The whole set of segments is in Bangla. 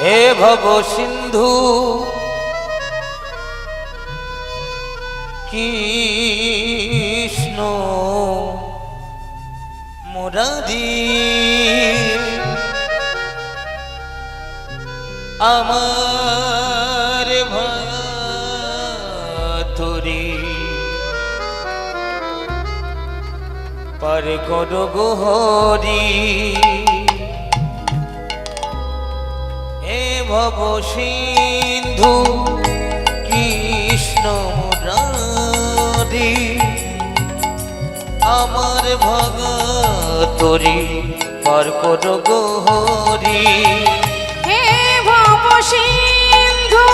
হে ভব সিন্ধু কৃষ্ণ মুরারি আমার ভাতুরি পার কর গোহরি ভব সিন্ধু কৃষ্ণ মুরারি আমার ভগতরি পার কর গোহরি। হে ভব সিন্ধু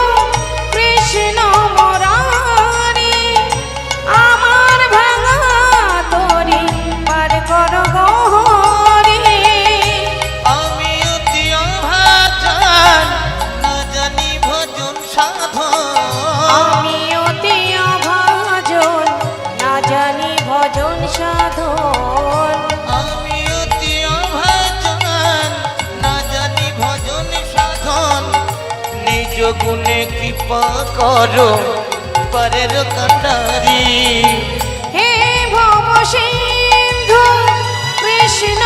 কৃষ্ণ গুণে কৃপা করো পরের কান্ডারি হে ভব সিন্ধু কৃষ্ণ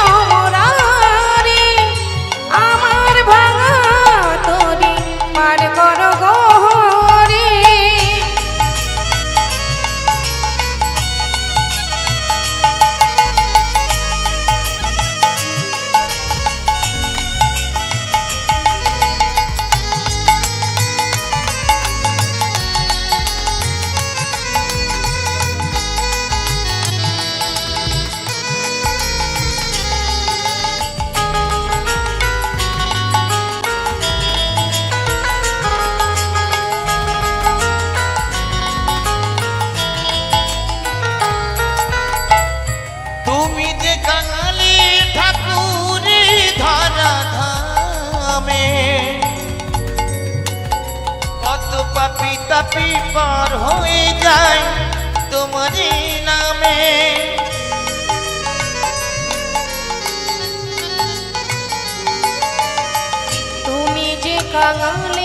পাপি তাপি পার হয়ে যায় তোমারই নামে। তুমি যে কাঙালে